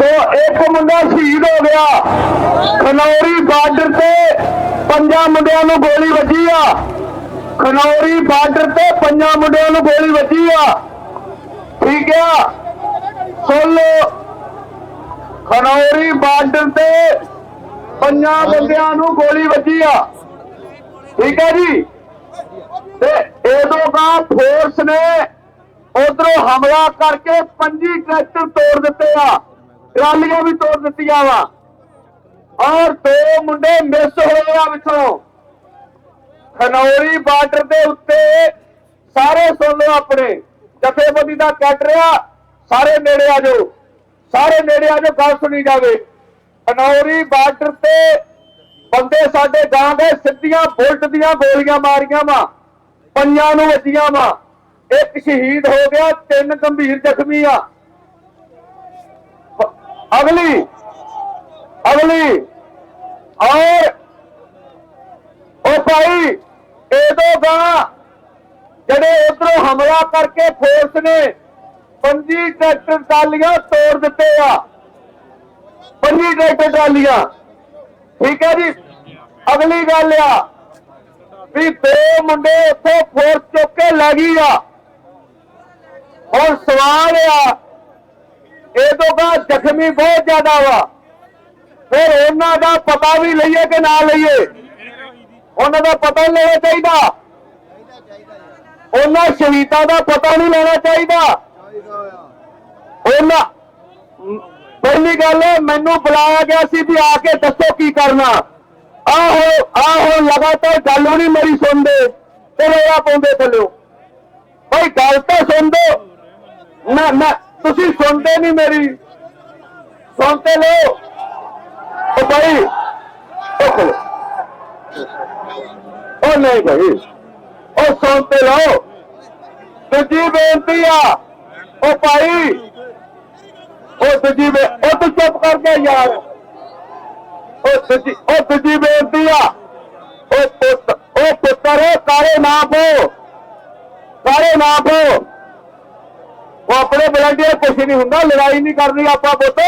ਤੋ ਇੱਕ ਮੁੰਡਾ ਸ਼ਹੀਦ ਹੋ ਗਿਆ। ਖਨੌਰੀ ਬਾਰਡਰ ਤੇ ਪੰਜਾਂ ਮੁੰਡਿਆਂ ਨੂੰ ਗੋਲੀ ਵੱਜੀ ਆ। ਖਨੌਰੀ ਬਾਰਡਰ ਤੇ ਪੰਜਾਂ ਮੁੰਡਿਆਂ ਨੂੰ ਗੋਲੀ ਵੱਜੀ ਆ। ਠੀਕ ਆ? ਸੁਣ ਲਓ। ਖਨੌਰੀ ਬਾਰਡਰ ਤੇ ਪੰਜਾਂ ਬੰਦਿਆਂ ਨੂੰ ਗੋਲੀ ਵੱਜੀ ਆ। ਠੀਕ ਹੈ ਜੀ? ਤੇ ਇਹਦੋਂ ਬਾਅਦ ਫੋਰਸ ਨੇ ਉਧਰੋਂ ਹਮਲਾ ਕਰਕੇ ਪੰਜੀ ਟਰੈਕਟਰ ਤੋੜ ਦਿੱਤੇ ਆ। ਟਰਾਲੀਆਂ ਵੀ ਤੋੜ ਦਿੱਤੀਆਂ ਵਾ। ਔਰ ਦੋ ਮੁੰਡੇ ਮਿਸ ਹੋਏ ਆ ਵਿੱਚੋਂ। ਖਨੌਰੀ ਬਾਰਡਰ ਦੇ ਉੱਤੇ ਸਾਰੇ ਸੁਣ ਲਓ ਆਪਣੇ। ਜਥੇਬੰਦੀ ਦਾ ਕੱਟ ਰਿਹਾ, ਸਾਰੇ ਨੇੜੇ ਆ ਜਾਓ। ਸਾਰੇ ਨੇੜੇ ਆ ਜਾਓ, ਗੱਲ ਸੁਣੀ ਜਾਵੇ। ਖਨੌਰੀ ਬਾਰਡਰ ਤੇ ਬੰਦੇ ਸਾਡੇ ਗਾਂ ਦੇ ਸਿੱਧੀਆਂ ਬੁਲਟ ਦੀਆਂ ਗੋਲੀਆਂ ਮਾਰੀਆਂ ਵਾ। ਪੰਜਾਂ ਨੂੰ ਵੱਜੀਆਂ ਵਾ। ਇੱਕ ਸ਼ਹੀਦ ਹੋ ਗਿਆ, ਤਿੰਨ ਗੰਭੀਰ ਜ਼ਖਮੀ ਆ। ਅਗਲੀ ਅਗਲੀ, ਔਰ ਉਹ ਭਾਈ ਇਹਦੋਂ ਗਾ ਜਿਹੜੇ ਉਧਰੋਂ ਹਮਲਾ ਕਰਕੇ ਫੋਰਸ ਨੇ ਪੰਜੀ ਟਰੈਕਟਰ ਟਰਾਲੀਆਂ ਤੋੜ ਦਿੱਤੇ ਆ। ਪੰਜੀ ਟਰੈਕਟਰ ਟਰਾਲੀਆਂ। ਠੀਕ ਹੈ ਜੀ? ਅਗਲੀ ਗੱਲ ਆ ਵੀ ਦੋ ਮੁੰਡੇ ਉੱਥੇ ਫੋਰਸ ਚੁੱਕ ਕੇ ਲੈ ਗਈ ਆ। ਹੁਣ ਸਵਾਲ ਆ, ਇਹ ਤੋਂ ਬਾਅਦ ਜ਼ਖਮੀ ਬਹੁਤ ਜ਼ਿਆਦਾ ਵਾ। ਫਿਰ ਉਹਨਾਂ ਦਾ ਪਤਾ ਵੀ ਲਈਏ ਕਿ ਨਾ ਲਈਏ? ਉਹਨਾਂ ਦਾ ਪਤਾ ਨਹੀਂ ਲੈਣਾ ਚਾਹੀਦਾ। ਉਹਨਾਂ ਸ਼ਹੀਦਾਂ ਦਾ ਪਤਾ ਨਹੀਂ ਲੈਣਾ ਚਾਹੀਦਾ। ਉਹਨਾਂ, ਪਹਿਲੀ ਗੱਲ, ਮੈਨੂੰ ਬੁਲਾਇਆ ਗਿਆ ਸੀ ਵੀ ਆ ਕੇ ਦੱਸੋ ਕੀ ਕਰਨਾ। ਆਹੋ ਆਹੋ, ਲਗਾਤਾਰ ਗੱਲ ਨਹੀਂ ਮੇਰੀ ਸੁਣਦੇ। ਤੇ ਰੋਲਾ ਪਾਉਂਦੇ ਥੱਲਿਓ ਭਾਈ, ਗੱਲ ਤਾਂ ਸੁਣ ਸੁਣਦੇ ਨਾ ਨਾ, ਤੁਸੀਂ ਸੁਣਦੇ ਨਹੀਂ ਮੇਰੀ। ਸੁਣਤੇ ਲੋ ਉਹ ਭਾਈ ਉਹ ਖਲੋ। ਉਹ ਨਹੀਂ ਭਾਈ ਉਹ ਸੁਣਤੇ ਲੋ ਦੂਜੀ ਬੇਨਤੀ ਆ ਉਹ ਭਾਈ ਉਹ ਦੂਜੀ ਉਹ ਤੂੰ ਚੁੱਪ ਕਰ ਗਿਆ ਯਾਰ। ਉਹ ਦੂਜੀ ਉਹ ਦੂਜੀ ਬੇਨਤੀ ਆ ਉਹ ਪੁੱਤ ਉਹ ਪੁੱਤਰ ਕਾਰੇ ਨਾ ਪੋ ਕਾਰੇ ਨਾ ਪੋ ਆਪਣੇ ਬਲੰਡੀਅਰ ਕੁਛ ਨਹੀਂ ਹੁੰਦਾ, ਲੜਾਈ ਨਹੀਂ ਕਰਨੀ ਆਪਾਂ ਪੁੱਤ।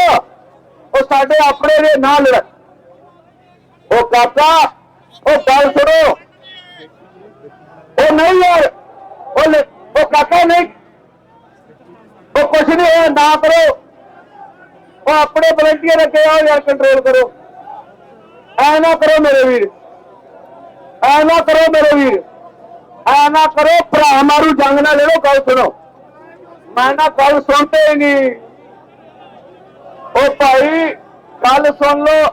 ਉਹ ਸਾਡੇ ਆਪਣੇ ਦੇ ਨਾਲ ਲੜ ਉਹ ਕਾਕਾ, ਉਹ ਗੱਲ ਸੁਣੋ। ਉਹ ਨਹੀਂ ਯਾਰ, ਉਹ ਉਹ ਕਾਕਾ ਨਹੀਂ। ਉਹ ਕੁਛ ਨਹੀਂ ਹੋਇਆ, ਨਾ ਕਰੋ। ਉਹ ਆਪਣੇ ਵਲੰਟੀਅਰ ਅੱਗੇ ਆਓ ਯਾਰ ਕੰਟਰੋਲ ਕਰੋ। ਐ ਨਾ ਕਰੋ ਮੇਰੇ ਵੀਰ। ਐ ਨਾ ਕਰੋ ਮੇਰੇ ਵੀਰ। ਐ ਨਾ ਕਰੋ, ਭਰਾ ਮਾਰੂ, ਜੰਗ ਨਾ ਲੜੋ, ਗੱਲ ਸੁਣੋ। ਮੈਂ ਨਾ ਗੱਲ ਸੁਣਦੇ ਹੀ ਨਹੀਂ। ਉਹ ਭਾਈ, ਗੱਲ ਸੁਣ ਲਓ।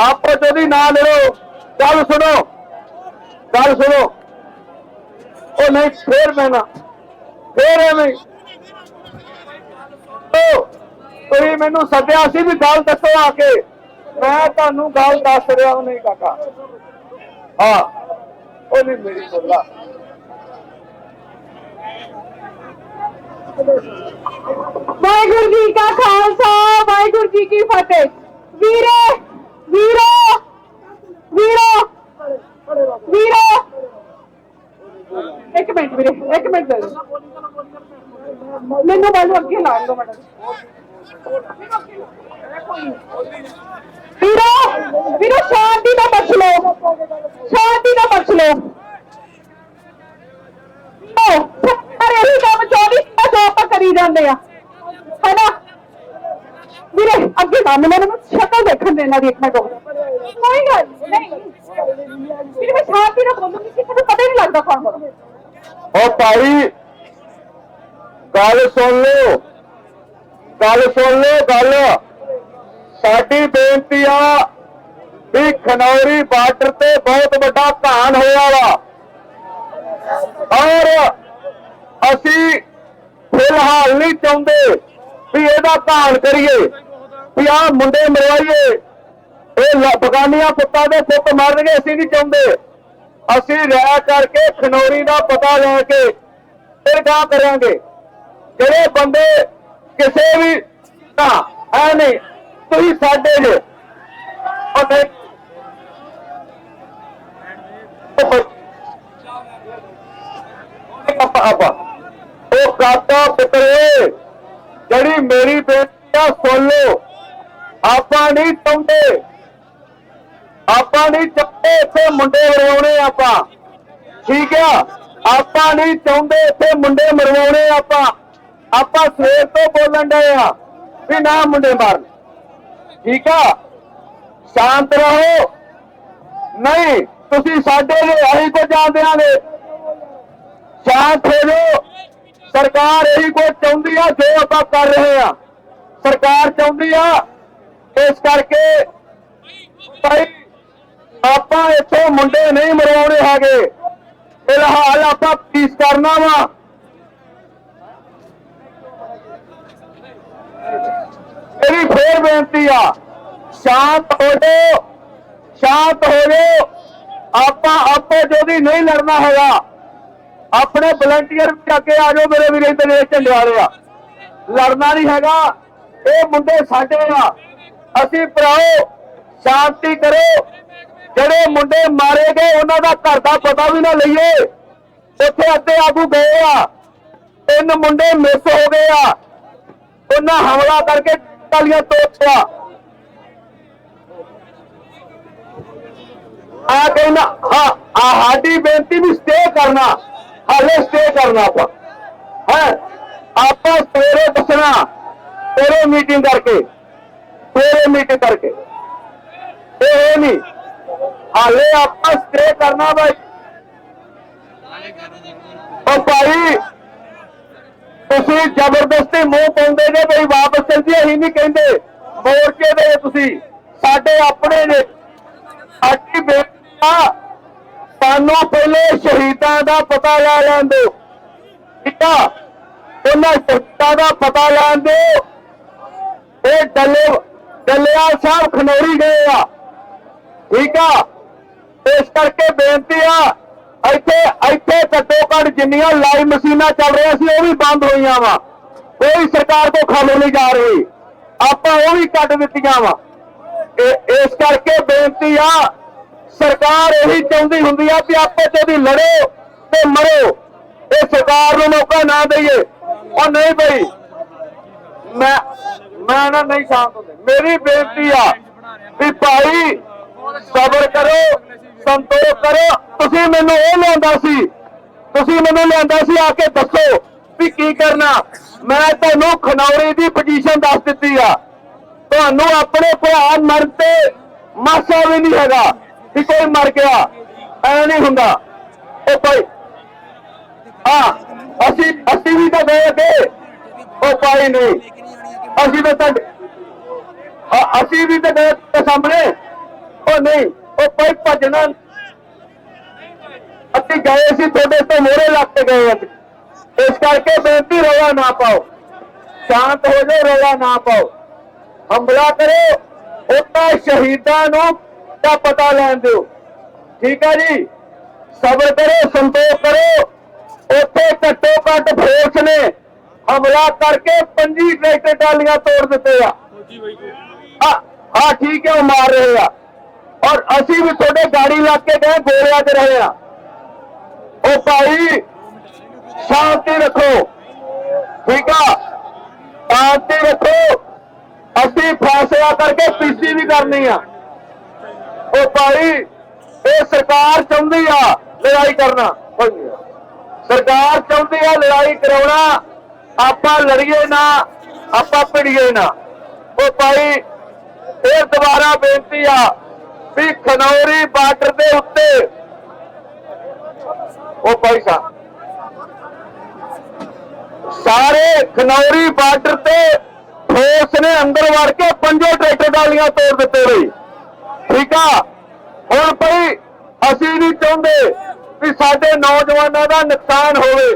ਆਪੋ ਜਦੀ ਨਾ ਲੜੋ। ਗੱਲ ਸੁਣੋ। ਗੱਲ ਸੁਣੋ। ਉਹ ਨਹੀਂ, ਫੇਰ ਮੈਂ ਨਾ। ਫੇਰ ਐਵੇਂ ਤੁਸੀਂ ਮੈਨੂੰ ਸੱਦਿਆ ਸੀ ਵੀ ਗੱਲ ਦੱਸੋ ਆ ਕੇ। ਮੈਂ ਤੁਹਾਨੂੰ ਗੱਲ ਦੱਸ ਰਿਹਾ ਹਾਂ, ਨਹੀਂ ਕਾਕਾ। ਹਾਂ। ਉਹ ਨਹੀਂ ਮੇਰੀ ਸੁਣਦਾ ਵਾਹਿਗੁਰੂ ਜੀ ਕਾ ਖਾਲਸਾ, ਵਾਹਿਗੁਰੂ ਜੀ ਕੀ ਫਤਿਹ। ਵੀਰੇ, ਵੀਰੋ ਵੀਰੋ ਵੀਰੋ। ਇੱਕ ਮਿੰਟ ਵੀਰੇ, ਇੱਕ ਮਿੰਟ। ਦੇ ਦਿਓ ਮੈਨੂੰ ਬਸ ਅੱਗੇ ਲਾਣ ਦੋ ਮੈਡਮ ਵੀਰੋ ਵੀਰੋ ਸ਼ਾਂਤੀ ਦਾ ਬਚ ਲਓ ਸ਼ਾਂਤੀ ਦਾ ਬਚ ਲਓ ਉਹ ਸਾਰੇ ਇਹੀ ਕੰਮ 24 ਘੰਟੇ ਆਪਾਂ ਕਰੀ ਜਾਂਦੇ ਆ ਹੈਨਾ ਵੀਰੇ ਕੰਮ ਮੈਨੂੰ ਸ਼ਕਲ ਦੇਖਣ ਦੇ ਇਹਨਾਂ ਦੀ ਇੱਕ ਮਿੰਟ ਕੋਈ ਗੱਲ ਨਹੀਂ। ਵੀਰੇ ਮੈਂ ਸ਼ਾਂਤੀ ਨਾਲ ਬੋਲੂੰਗੀ ਕਿਸੇ ਨੂੰ ਪਤਾ ਹੀ ਨਹੀਂ ਲੱਗਦਾ ਕੌਣ ਬੋਲ ਉਹ ਭਾਈ ਗੱਲ ਸੁਣ ਲਓ। ਗੱਲ ਸੁਣ ਲਓ ਗੱਲ। ਸਾਡੀ ਬੇਨਤੀ ਆ ਵੀ ਖਨੌਰੀ ਬਾਰਡਰ ਤੇ ਬਹੁਤ ਵੱਡਾ ਘਾਣ ਹੋਇਆ ਵਾ। ਔਰ ਅਸੀਂ ਫਿਲਹਾਲ ਨਹੀਂ ਚਾਹੁੰਦੇ ਵੀ ਇਹਦਾ ਘਾਣ ਕਰੀਏ। ਵੀ ਆ ਮੁੰਡੇ ਮਰਵਾਈਏ। ਇਹ ਬਗਾਨੀਆਂ ਪੁੱਤਾਂ ਦੇ ਪੁੱਤ ਮਾਰਨਗੇ ਅਸੀਂ ਨਹੀਂ ਚਾਹੁੰਦੇ। ਅਸੀਂ ਰਹਿ ਕਰਕੇ ਖਨੋਰੀ ਦਾ ਪਤਾ ਲੈ ਕੇ ਫਿਰ ਕਾ ਕਰਾਂਗੇ। ਜਿਹੜੇ ਬੰਦੇ ਕਿਸੇ ਵੀ ਤਾਂ ਐ ਨਹੀਂ, ਤੁਸੀਂ ਸਾਡੇ ਜੇ। ਅਤੇ ਆਪਾਂ ਉਹ ਕਾਤਾ ਪੁੱਤਰੇ, ਜਿਹੜੀ ਮੇਰੀ ਬੇਨਤੀ ਆ, ਸੁਣ ਲਓ। ਆਪਾਂ ਨਹੀਂ ਚਾਹੁੰਦੇ। ਆਪਾਂ ਨਹੀਂ ਚੱਪੇ ਇੱਥੇ ਮੁੰਡੇ ਮਰਵਾਉਣੇ ਆਪਾਂ। ਠੀਕ ਆ? ਆਪਾਂ ਨਹੀਂ ਚਾਹੁੰਦੇ ਇੱਥੇ ਮੁੰਡੇ ਮਰਵਾਉਣੇ ਆਪਾਂ। ਆਪਾਂ ਸਵੇਰ ਤੋਂ ਬੋਲਣ ਡਏ ਆ ਵੀ ਨਾ ਮੁੰਡੇ ਮਾਰਨ। ਠੀਕ ਆ? ਸ਼ਾਂਤ ਰਹੋ। ਨਹੀਂ, ਤੁਸੀਂ ਸਾਡੇ ਲਈ ਅਸੀਂ ਕੋ ਜਾਣਦੇ ਆਂਗੇ ਸ਼ਾਂਤ ਹੋ ਜਾਓ। ਸਰਕਾਰ ਇਹੀ ਕੋ ਚਾਹੁੰਦੀ ਆ ਜੋ ਆਪਾਂ ਕਰ ਰਹੇ ਆ। ਸਰਕਾਰ ਚਾਹੁੰਦੀ ਆ ਇਸ ਕਰਕੇ ਭਾਈ, ਆਪਾਂ ਇੱਥੋਂ ਮੁੰਡੇ ਨਹੀਂ ਮਰਵਾਉਣੇ ਹੈਗੇ। ਫਿਲਹਾਲ ਆਪਾਂ ਪੀਸ ਕਰਨਾ ਵਾ। ਮੇਰੀ ਫੇਰ ਬੇਨਤੀ ਆ, ਸ਼ਾਂਤ ਹੋ ਜਾਓ, ਸ਼ਾਂਤ ਹੋ ਜਾਓ। ਆਪਾਂ ਆਪੋ ਜੋਦੀ ਨਹੀਂ ਲੜਨਾ ਹੈਗਾ। ਆਪਣੇ ਵਲੰਟੀਅਰ ਵੀ ਅੱਗੇ ਆ ਜਾਓ, ਮੇਰੇ ਵੀਰੇ ਤੇ ਦੇਸ਼ ਝੰਡੇ ਵਾਲੇ ਆ। ਲੜਨਾ ਨਹੀਂ ਹੈਗਾ। ਇਹ ਮੁੰਡੇ ਸਾਡੇ ਆ। ਅਸੀਂ ਭਰਾਓ, ਸ਼ਾਂਤੀ ਕਰੋ। ਜਿਹੜੇ ਮੁੰਡੇ ਮਾਰੇ ਗਏ, ਉਹਨਾਂ ਦਾ ਘਰ ਦਾ ਪਤਾ ਵੀ ਨਾ ਲਈਏ। ਉੱਥੇ ਅੱਧੇ ਆਗੂ ਗਏ ਆ। ਤਿੰਨ ਮੁੰਡੇ ਮਿਸ ਹੋ ਗਏ ਆ। ਉਹਨਾਂ ਹਮਲਾ ਕਰਕੇ ਟਾਲੀਆਂ ਤੋੜਿਆ ਆ ਕਹਿੰਦਾ ਹਾਂ, ਆ ਸਾਡੀ ਬੇਨਤੀ ਵੀ ਸਟੇ ਕਰਨਾ। ਹਾਲੇ ਸਟੇ ਕਰਨਾ ਆਪਾਂ। ਹੈ? ਆਪਾਂ ਸਵੇਰੇ ਦੱਸਣਾ ਸਵੇਰੇ ਮੀਟਿੰਗ ਕਰਕੇ। ਸਵੇਰੇ ਮੀਟਿੰਗ ਕਰਕੇ। ਇਹ ਨਹੀਂ। ਹਾਲੇ ਆਪਾਂ ਸਟੇ ਕਰਨਾ ਬਾਈ। ਉਹ ਭਾਈ, ਤੁਸੀਂ ਜ਼ਬਰਦਸਤੀ ਮੂੰਹ ਪਾਉਂਦੇ ਨੇ ਬਈ, ਵਾਪਸ ਚੱਲ ਜੀ, ਅਸੀਂ ਨਹੀਂ ਕਹਿੰਦੇ। ਮੋਰਚੇ ਦੇ ਤੁਸੀਂ। ਸਾਡੇ ਆਪਣੇ ਨੇ। ਸਾਡੀ ਬੇਟੀ ਸਾਨੂੰ ਪਹਿਲੇ ਸ਼ਹੀਦਾਂ ਦਾ ਪਤਾ ਲਾ ਲੈਣ ਦਿਓ। ਠੀਕ ਆ? ਉਹਨਾਂ ਸ਼ਹੀਦਾਂ ਦਾ ਪਤਾ ਲੈਣ ਦਿਓ। ਇਹ ਡੱਲੇ ਡੱਲਿਆਲ ਸਾਹਿਬ ਖਨੌਰੀ ਗਏ ਆ। ਠੀਕ ਆ? ਇਸ ਕਰਕੇ ਬੇਨਤੀ ਆ, ਇੱਥੇ ਇੱਥੇ ਘੱਟੋ ਘੱਟ ਜਿੰਨੀਆਂ ਲਾਈਵ ਮਸ਼ੀਨਾਂ ਚੱਲ ਰਹੀਆਂ ਸੀ, ਉਹ ਵੀ ਬੰਦ ਹੋਈਆਂ ਵਾ। ਕੋਈ ਸਰਕਾਰ ਤੋਂ ਖਬਰ ਨਹੀਂ ਜਾ ਰਹੀ। ਆਪਾਂ ਉਹ ਵੀ ਕੱਟ ਦਿੱਤੀਆਂ ਵਾ। ਇਸ ਕਰਕੇ ਬੇਨਤੀ ਆ, ਸਰਕਾਰ ਇਹੀ ਚਾਹੁੰਦੀ ਹੁੰਦੀ ਆ ਵੀ ਆਪੇ ਤੇ ਦੀ ਲੜੋ ਤੇ ਮਰੋ। ਇਹ ਸਰਕਾਰ ਨੂੰ ਮੌਕਾ ਨਾ ਦਈਏ। ਉਹ ਨਹੀਂ ਬਈ, ਮੈਂ ਮੈਂ ਨਾ ਨਹੀਂ ਸ਼ਾਂਤ ਹੁੰਦੇ। ਮੇਰੀ ਬੇਨਤੀ ਆ ਵੀ ਭਾਈ, ਸਬਰ ਕਰੋ, ਸੰਤੋਖ ਕਰੋ। ਤੁਸੀਂ ਮੈਨੂੰ ਇਹ ਲਿਆਂਦਾ ਸੀ, ਤੁਸੀਂ ਮੈਨੂੰ ਲਿਆਂਦਾ ਸੀ, ਆ ਕੇ ਦੱਸੋ ਵੀ ਕੀ ਕਰਨਾ। ਮੈਂ ਤੁਹਾਨੂੰ ਖਨੌਰੀ ਦੀ ਪੋਜੀਸ਼ਨ ਦੱਸ ਦਿੱਤੀ ਆ। ਤੁਹਾਨੂੰ ਆਪਣੇ ਭਰਾ ਮਰਨ ਤੇ ਮਾਸਾ ਵੀ ਨਹੀਂ ਹੈਗਾ ਕਿ ਕੋਈ ਮਰ ਗਿਆ। ਐ ਨਹੀਂ ਹੁੰਦਾ। ਉਹ ਭਾਈ, ਹਾਂ, ਅਸੀਂ ਅਸੀਂ ਵੀ ਤਾਂ ਗਏ ਅੱਗੇ। ਉਹ ਭਾਈ ਨਹੀਂ। ਅਸੀਂ ਤਾਂ ਤੁਹਾਡੇ ਅਸੀਂ ਵੀ ਤਾਂ ਗਏ ਸਾਹਮਣੇ। ਉਹ ਨਹੀਂ, ਉਹ ਭਾਈ ਭੱਜਣਾ। ਅਸੀਂ ਗਏ ਸੀ ਤੁਹਾਡੇ ਤੋਂ ਮੋਰੇ ਲੱਗ ਕੇ ਗਏ ਅਸੀਂ ਇਸ ਕਰਕੇ ਬੇਨਤੀ, ਰੌਲਾ ਨਾ ਪਾਓ। ਸ਼ਾਂਤ ਹੋ ਜਾਓ, ਰੌਲਾ ਨਾ ਪਾਓ। ਹਮਲਾ ਕਰੋ। ਉਹਨਾਂ ਸ਼ਹੀਦਾਂ ਨੂੰ ਦਾ ਪਤਾ ਲੈਣ ਦਿਓ। ਠੀਕ ਹੈ ਜੀ? ਸਬਰ ਕਰੋ, ਸੰਤੋਖ ਕਰੋ। ਉੱਥੇ ਘੱਟੋ ਘੱਟ ਫੋਰਸ ਨੇ ਹਮਲਾ ਕਰਕੇ 25 ਟਰੈਕਟਰ ਟਾਲੀਆਂ ਤੋੜ ਦਿੱਤੇ ਆ। ਹਾਂ ਹਾਂ, ਠੀਕ ਹੈ, ਉਹ ਮਾਰ ਰਹੇ ਆ। ਔਰ ਅਸੀਂ ਵੀ ਤੁਹਾਡੇ ਗਾੜੀ ਲੱਗ ਕੇ ਗਏ, ਗੋਲਿਆਂ ਤੇ ਰਹੇ ਆ। ਉਹ ਭਾਈ ਸ਼ਾਂਤੀ ਰੱਖੋ। ਠੀਕ ਆ? ਸ਼ਾਂਤੀ ਰੱਖੋ। ਅਸੀਂ ਫੈਸਲਾ ਕਰਕੇ ਪੀਸੀ ਵੀ ਕਰਨੀ ਆ। ਉਹ ਭਾਈ, ਇਹ ਸਰਕਾਰ ਚਾਹੁੰਦੀ ਆ ਲੜਾਈ ਕਰਨਾ। ਸਰਕਾਰ ਚਾਹੁੰਦੀ ਆ ਲੜਾਈ ਕਰਾਉਣਾ। ਆਪਾਂ ਲੜੀਏ ਨਾ, ਆਪਾਂ ਭਿੜੀਏ ਨਾ। ਉਹ ਭਾਈ ਇਹ ਦੁਬਾਰਾ ਬੇਨਤੀ ਆ ਵੀ ਖਨੌਰੀ ਬਾਰਡਰ ਦੇ ਉੱਤੇ। ਉਹ ਭਾਈ ਸਾਹਿਬ, ਸਾਰੇ ਖਨੌਰੀ ਬਾਰਡਰ ਤੇ ਫੋਰਸ ਨੇ ਅੰਦਰ ਵੜ ਕੇ ਪੰਜੋ ਟਰੈਕਟਰ ਡਾਲੀਆਂ ਤੋੜ ਦਿੱਤੇ ਬਈ। ਠੀਕ ਆ? ਹੁਣ ਭਾਈ, ਅਸੀਂ ਨਹੀਂ ਚਾਹੁੰਦੇ ਵੀ ਸਾਡੇ ਨੌਜਵਾਨਾਂ ਦਾ ਨੁਕਸਾਨ ਹੋਵੇ।